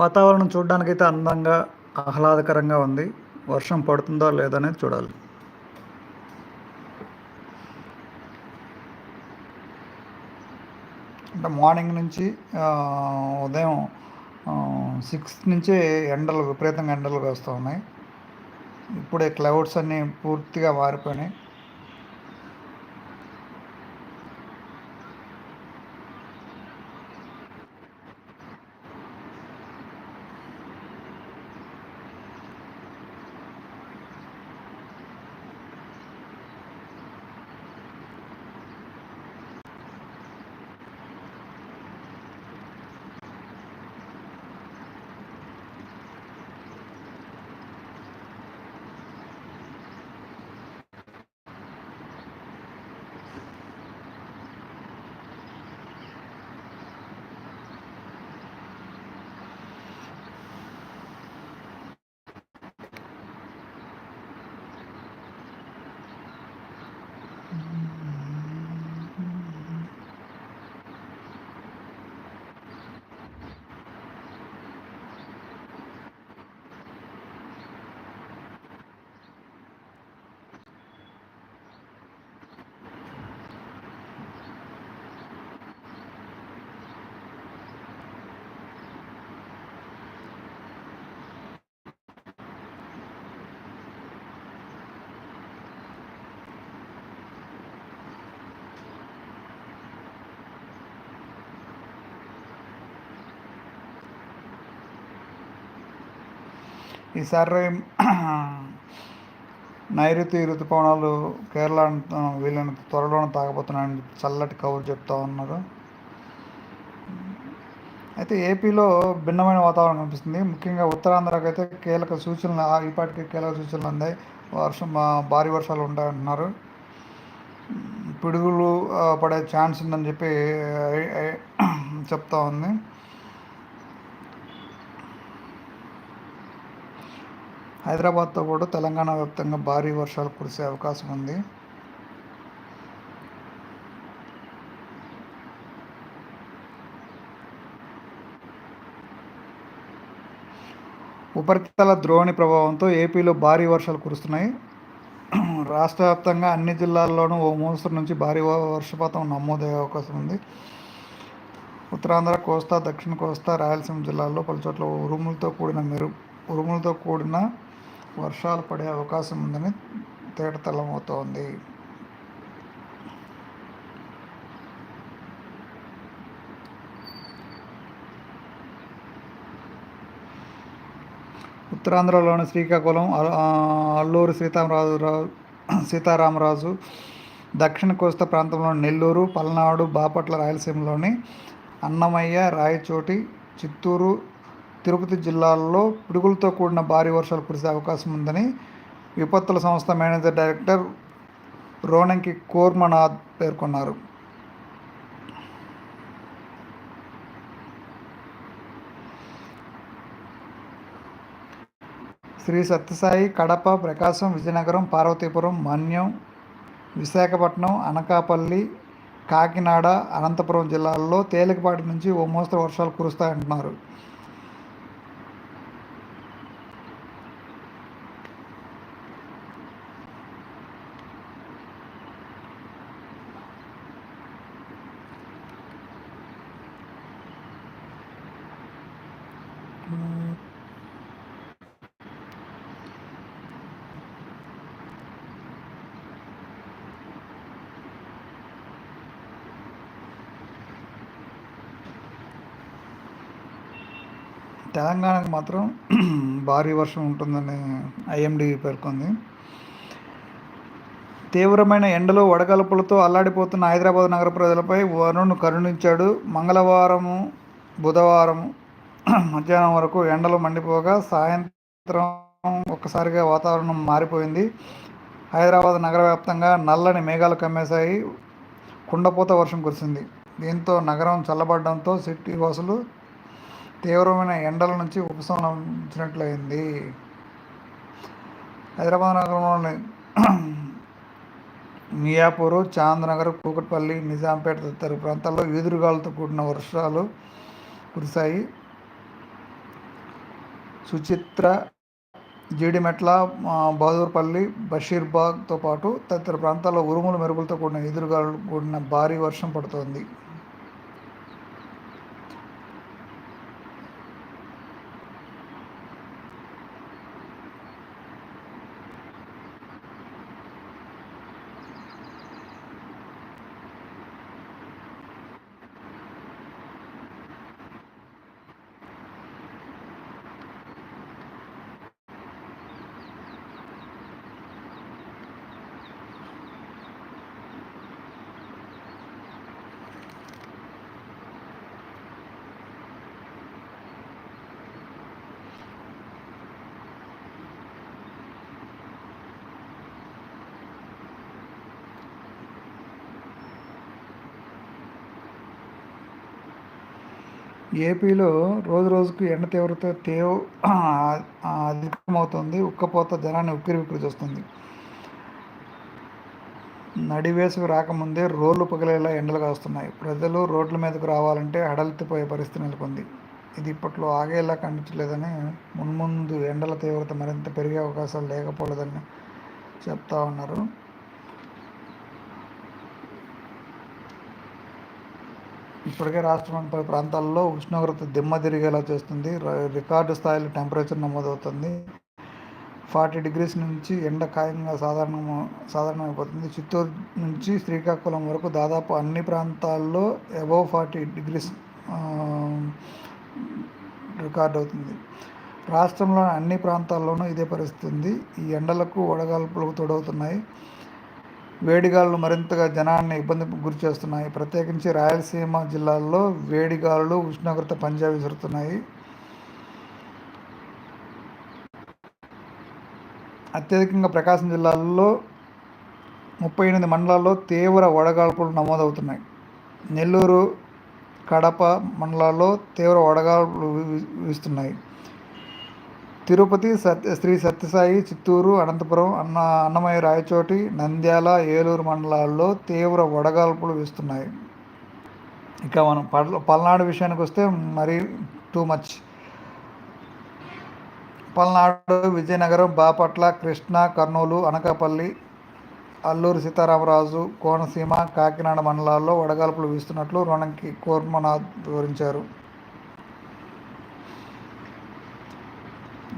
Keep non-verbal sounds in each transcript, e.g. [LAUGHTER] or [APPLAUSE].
వాతావరణం చూడడానికైతే అందంగా ఆహ్లాదకరంగా ఉంది. వర్షం పడుతుందో లేదనేది చూడాలి. అంటే మార్నింగ్ నుంచి ఉదయం సిక్స్ నుంచే ఎండలు విపరీతంగా ఎండలు వేస్తూ ఉన్నాయి. ఇప్పుడే క్లౌడ్స్ అన్నీ పూర్తిగా మారిపోయినాయి. ఈసారి నైరుతి ఋతుపవనాలు కేరళ వీళ్ళని త్వరలోనే తాగబోతున్నాయని చల్లటి కబురు చెప్తా ఉన్నారు. అయితే ఏపీలో భిన్నమైన వాతావరణం కనిపిస్తుంది. ముఖ్యంగా ఉత్తరాంధ్రకి అయితే కీలక సూచనలు ఈపాటికి కీలక సూచనలు అందాయి. వర్షం భారీ వర్షాలు ఉంటాయంటున్నారు. పిడుగులు పడే ఛాన్స్ ఉందని చెప్పి చెప్తా ఉంది. హైదరాబాద్తో కూడా తెలంగాణ వ్యాప్తంగా భారీ వర్షాలు కురిసే అవకాశం ఉంది. ఉపరితల ద్రోణి ప్రభావంతో ఏపీలో భారీ వర్షాలు కురుస్తున్నాయి. రాష్ట్ర వ్యాప్తంగా అన్ని జిల్లాల్లోనూ ఓ మోస్తరు నుంచి భారీ వర్షపాతం నమోదయ్యే అవకాశం ఉంది. ఉత్తరాంధ్ర కోస్తా దక్షిణ కోస్తా రాయలసీమ జిల్లాల్లో పలుచోట్ల ఉరుములతో కూడిన మెరు ఉరుములతో కూడిన వర్షాలు పడే అవకాశం ఉందని తేటతెల్లమవుతోంది. ఉత్తరాంధ్రలోని శ్రీకాకుళం అల్లూరు సీతారామరాజు సీతారామరాజు దక్షిణ కోస్తా ప్రాంతంలోని నెల్లూరు పల్నాడు బాపట్ల రాయలసీమలోని అన్నమయ్య రాయచోటి చిత్తూరు తిరుపతి జిల్లాల్లో పిడుగులతో కూడిన భారీ వర్షాలు కురిసే అవకాశం ఉందని విపత్తుల సంస్థ మేనేజర్ డైరెక్టర్ రోనంకి కోర్మనాథ్ పేర్కొన్నారు. శ్రీ సత్యసాయి కడప ప్రకాశం విజయనగరం పార్వతీపురం మన్యం విశాఖపట్నం అనకాపల్లి కాకినాడ అనంతపురం జిల్లాల్లో తేలికపాటి నుంచి ఓ మోస్తరు వర్షాలు కురుస్తాయంటున్నారు. తెలంగాణకు మాత్రం [CLEARS THROAT] భారీ వర్షం ఉంటుందని ఐఎండి పేర్కొంది. తీవ్రమైన ఎండలు వడగలుపులతో అల్లాడిపోతున్న హైదరాబాద్ నగర ప్రజలపై వరుణ్ కరుణించాడు. మంగళవారము బుధవారం [CLEARS THROAT] మధ్యాహ్నం వరకు ఎండలు మండిపోగా సాయంత్రం ఒక్కసారిగా వాతావరణం మారిపోయింది. హైదరాబాద్ నగర వ్యాప్తంగా నల్లని మేఘాలు కమ్మేశాయి. కుండపోత వర్షం కురిసింది. దీంతో నగరం చల్లబడడంతో సిటీ వాసులు తీవ్రమైన ఎండల నుంచి ఉపశమనించినట్లయింది హైదరాబాద్ నగరంలోని [CLEARS THROAT] మియాపూర్ చాంద్నగర్ కూకట్పల్లి నిజాంపేట తదితర ప్రాంతాల్లో ఈదురుగాలతో కూడిన వర్షాలు కురిశాయి. సుచిత్ర జీడిమెట్ల బహదూర్పల్లి బషీర్బాగ్తో పాటు తదితర ప్రాంతాల్లో ఉరుములు మెరుపులతో కూడిన ఎదురుగాలు కూడిన భారీ వర్షం పడుతోంది. ఏపీలో రోజు రోజుకు ఎండ తీవ్రత తీవ్ అధికమవుతుంది. ఉక్కపోత జనాన్ని ఉక్కిరి విక్కిరి చూస్తుంది. నడివేసుకు రాకముందే రోడ్లు పగిలేలా ఎండలు కాస్తున్నాయి. ప్రజలు రోడ్ల మీదకు రావాలంటే హడలెత్తిపోయే పరిస్థితి నెలకొంది. ఇది ఇప్పట్లో ఆగేలా కనిపించలేదని మున్ముందు ఎండల తీవ్రత మరింత పెరిగే అవకాశాలు లేకపోలేదని చెప్తా ఉన్నారు. ఇప్పటికే రాష్ట్రం పలు ప్రాంతాల్లో ఉష్ణోగ్రత దిమ్మ తిరిగేలా చేస్తుంది. రికార్డు స్థాయిలో టెంపరేచర్ నమోదవుతుంది. ఫార్టీ డిగ్రీస్ నుంచి ఎండ ఖాయంగా సాధారణ సాధారణమైపోతుంది. చిత్తూరు నుంచి శ్రీకాకుళం వరకు దాదాపు అన్ని ప్రాంతాల్లో అబవ్ ఫార్టీ డిగ్రీస్ రికార్డ్ అవుతుంది రాష్ట్రంలోని అన్ని ప్రాంతాల్లోనూ ఇదే పరిస్థితి ఉంది ఈ ఎండలకు వడగాల్పులకు తోడవుతున్నాయి. వేడిగాలు మరింతగా జనాన్ని ఇబ్బంది గురి చేస్తున్నాయి. ప్రత్యేకించి రాయలసీమ జిల్లాల్లో వేడిగాలు ఉష్ణోగ్రత పంజా విసురుతున్నాయి. అత్యధికంగా ప్రకాశం జిల్లాల్లో ముప్పై ఎనిమిది మండలాల్లో తీవ్ర వడగాల్పులు నమోదవుతున్నాయి. నెల్లూరు కడప మండలాల్లో తీవ్ర వడగాల్పులు వీస్తున్నాయి. తిరుపతి సత్య శ్రీ సత్యసాయి చిత్తూరు అనంతపురం అన్న అన్నమయ్య రాయచోటి నంద్యాల ఏలూరు మండలాల్లో తీవ్ర వడగాల్పులు వీస్తున్నాయి. ఇక మనం పల్నాడు విషయానికి వస్తే మరీ టూ మచ్ పల్నాడు విజయనగరం బాపట్ల కృష్ణా కర్నూలు అనకాపల్లి అల్లూరు సీతారామరాజు కోనసీమ కాకినాడ మండలాల్లో వడగాల్పులు వీస్తున్నట్లు రుణంకి కోర్మనాథ్ వివరించారు.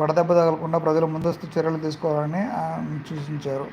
వడదెబ్బ తగలకుండా ప్రజలు ముందస్తు చర్యలు తీసుకోవాలని సూచించారు.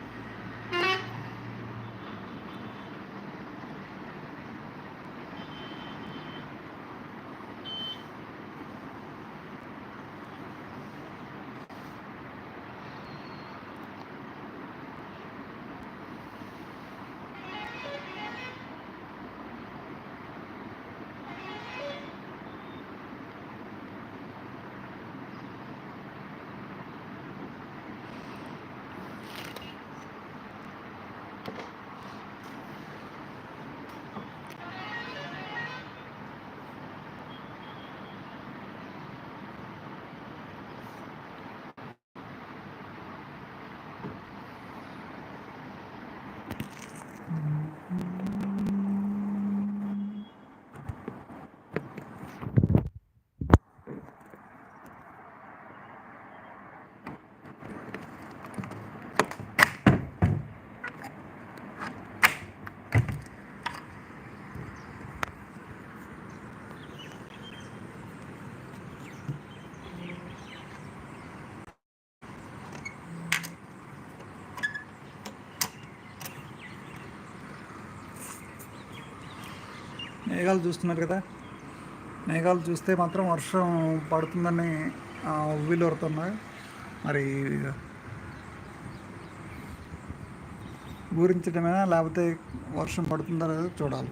మేఘాలు చూస్తున్నారు కదా. మేఘాలు చూస్తే మాత్రం వర్షం పడుతుందని ఉవ్విలోరుతున్నాయి మరి గురించడమేనా లేకపోతే వర్షం పడుతుందా లేదో చూడాలి.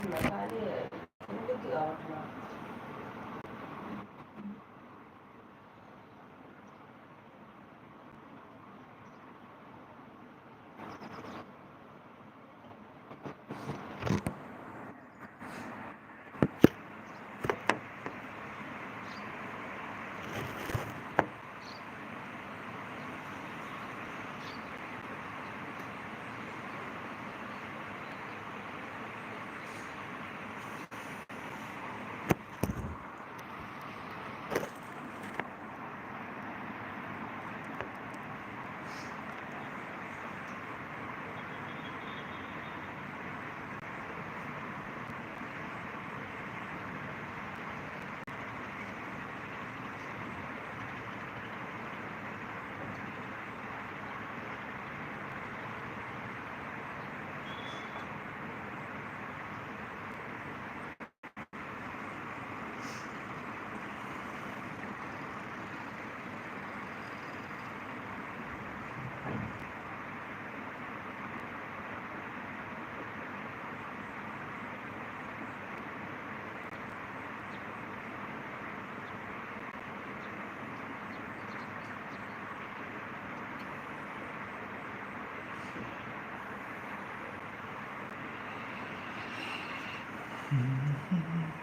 Thank you.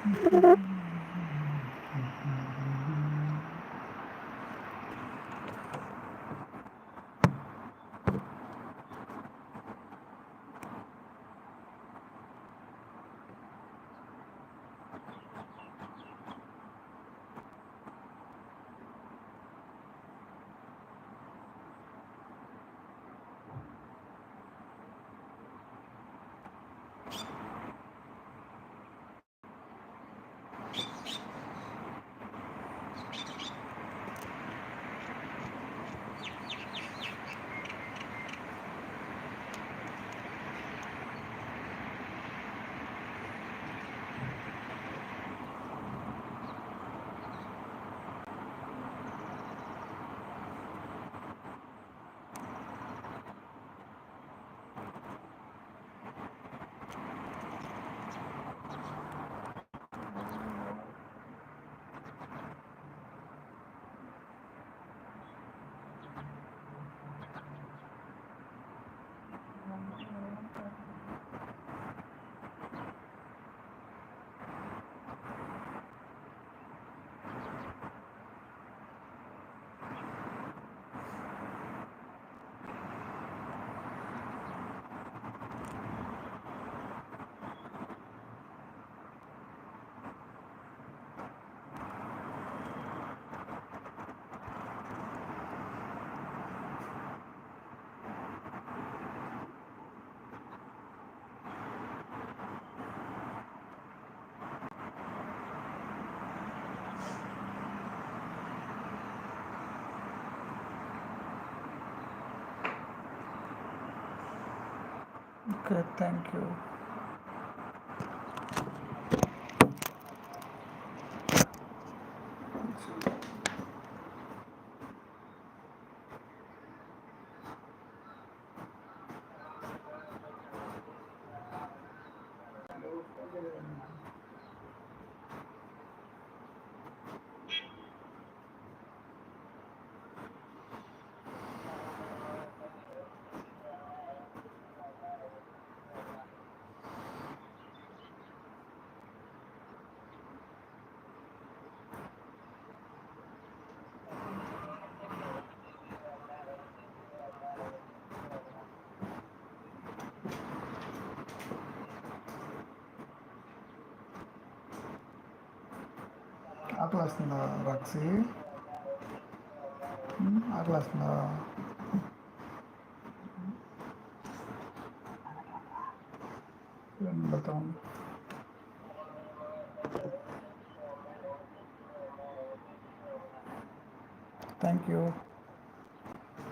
Thank you. good thank you. atlas na রাখছি atlas na बताऊं Thank you.